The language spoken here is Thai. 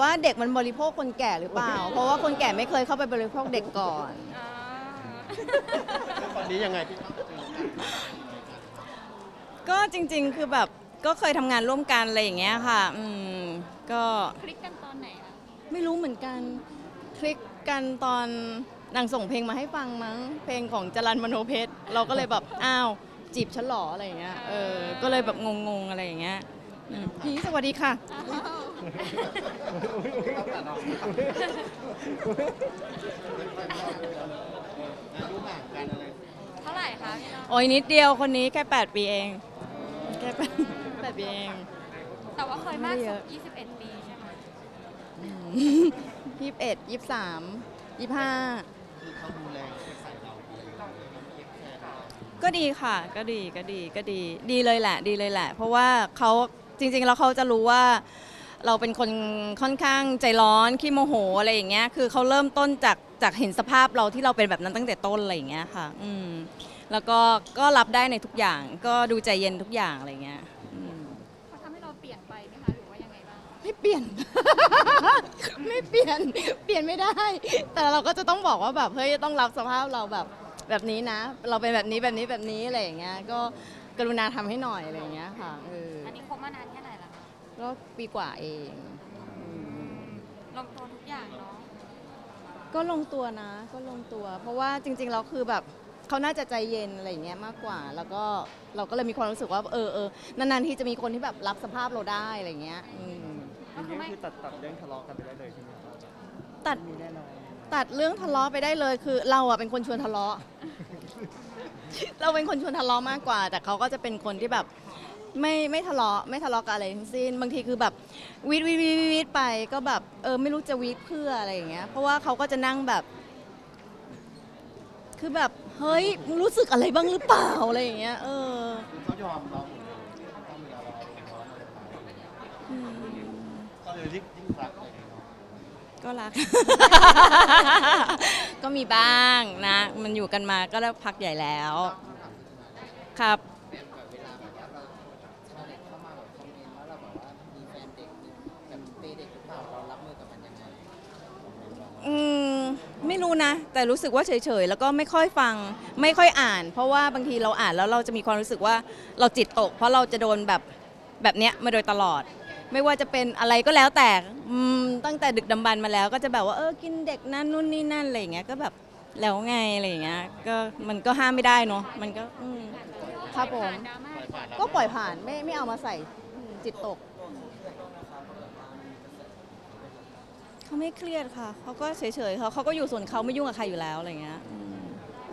ว่าเด็กมันบริโภคคนแก่หรือเปล่า เพราะว่าคนแก่ไม่เคยเข้าไปบริโภคเด็กก่อน อ่าตอนนี้ยังไงพี่ก็จริง ๆ คือแบบก็เคยทำงานร่วมกันอะไรอย่างเงี้ยค่ะอืมก็คลิกกันตอนไหนอะไม่รู้เหมือนกันคลิกกันตอนนางส่งเพลงมาให้ฟังมั้ง เพลงของจรันมโนเพชรเราก็เลยแบบ อ้าว จีบฉันเหรออะไรอย่างเงี้ยเออก็เลยแบบงงๆอะไรอย่างเงี้ยอืมพี่สวัสดีค่ะ อ้าว อายุห่างกันอะไรเท่าไหร่คะพี่น้อง โอ้ยนิดเดียวคนนี้แค่ 8 ปีเอง แค่8 8ปีเอง แต่ว่าเคยมากไม่เยสุอะด21 ปีใช่ไหมยี่สิบเอ็ดยี่สิบสามยี่สิบห้าคือเขาดูแลใส่เราอะไรอย่างเงี้ยเทคแคร์เราก็ดีค่ะ ก็ดีก็ดีก็ดี ดีเลยแหละ ดีเลยแหละ เพราะว่าเขาจริงๆ แล้วเขาจะรู้ว่า เราเป็นคนค่อนข้างใจร้อนขี้โมโหอะไรอย่างเงี้ยคือเขาเริ่มต้นจากจากเห็นสภาพเราที่เราเป็นแบบนั้นตั้งแต่ต้นอะไรอย่างเงี้ยค่ะอืมแล้วก็ก็รับได้ในทุกอย่าง ก็ดูใจเย็นทุกอย่างอะไรอย่างเงี้ยอืมเขาทำให้เราเปลี่ยนไปไหมคะ หรือว่ายังไงบ้างไม่เปลี่ยน ไม่เปลี่ยน เปลี่ยนไม่ได้ แต่เราก็จะต้องบอกว่าแบบเฮ้ยต้องรับสภาพเราแบบแบบนี้นะ เราเป็นแบบนี้แบบนี้แบบนี้อะไรอย่างเงี้ยก็กรุณาทำให้หน่อยอะไรอย่างเงี้ยค่ะเออ อันนี้คบมานานแค่ไหนละคะ ก็ปีกว่าเองอืมลงตัวทุกอย่างเนาะก็ลงตัวนะ ก็ลงตัว เพราะว่าจริงๆเราคือแบบเขาน่าจะใจเย็นอะไรอย่างเงี้ยมากกว่า แล้วก็เราก็เลยมีความรู้สึกว่าเออเออนานๆที่จะมีคนที่แบบรับสภาพเราได้อะไรอย่างเงี้ยอืมก็คือไม่คือตัดตัดเรื่องทะเลาะกันไปได้เลยใช่ไหมครับตัด มีแน่นอน ตัดเรื่องทะเลาะไปได้เลยคือ เราอะเป็นคนชวนทะเลาะ เราเป็นคนชวนทะเลาะมากกว่า แต่เขาก็จะเป็นคนที่แบบไม่ไม่ทะเลาะไม่ทะเลาะกับอะไรทั้งสิ้น บางทีคือแบบวีดวีดวีดวีดไปก็แบบเออไม่รู้จะวีดเพื่ออะไรอย่างเงี้ย เพราะว่าเขาก็จะนั่งแบบ คือแบบเฮ้ยมึงรู้สึกอะไรบ้างหรือเปล่าอะไรอย่างเงี้ยเออคือเขายอมเราหมดเลยต้องเวลาเราร้อนอะไรไปอืมก็เลยยิ่งยิ่งรักอะไรอย่างเงี้ยเนาะ ก็รัก ก็มีบ้างนะ มันอยู่กันมาก็ได้พักใหญ่แล้ว ครับแบบเวลาแบบว่าเราชาวเน็ตเข้ามาแบบคอมเมนต์ว่าเราแบบว่ามีแฟนเด็กมีแบบเปย์เด็กหรือเปล่าเรารับมือกับมันยังไงอืมไม่รู้นะ แต่รู้สึกว่าเฉยๆ แล้วก็ไม่ค่อยฟัง ไม่ค่อยอ่าน เพราะว่าบางทีเราอ่านแล้วเราจะมีความรู้สึกว่าเราจิตตก เพราะเราจะโดนแบบแบบเนี้ยมาโดยตลอด ไม่ว่าจะเป็นอะไรก็แล้วแต่อืมตั้งแต่ดึกดำบรรพ์มาแล้ว ก็จะแบบว่าเออกินเด็กนั่นนู่นนี่นั่นอะไรอย่างเงี้ยก็แบบแล้วไงอะไรอย่างเงี้ยก็มันก็ห้ามไม่ได้เนาะมันก็อืมครับผมผ่านดราม่าก่อนก็ปล่อยผ่านไม่ไม่เอามาใส่อืมจิตตก เขาไม่เครียดค่ะ เขาก็เฉยๆเขาเขาก็อยู่ส่วนเขาไม่ยุ่งกับใครอยู่แล้วอะไรเงี้ยอืม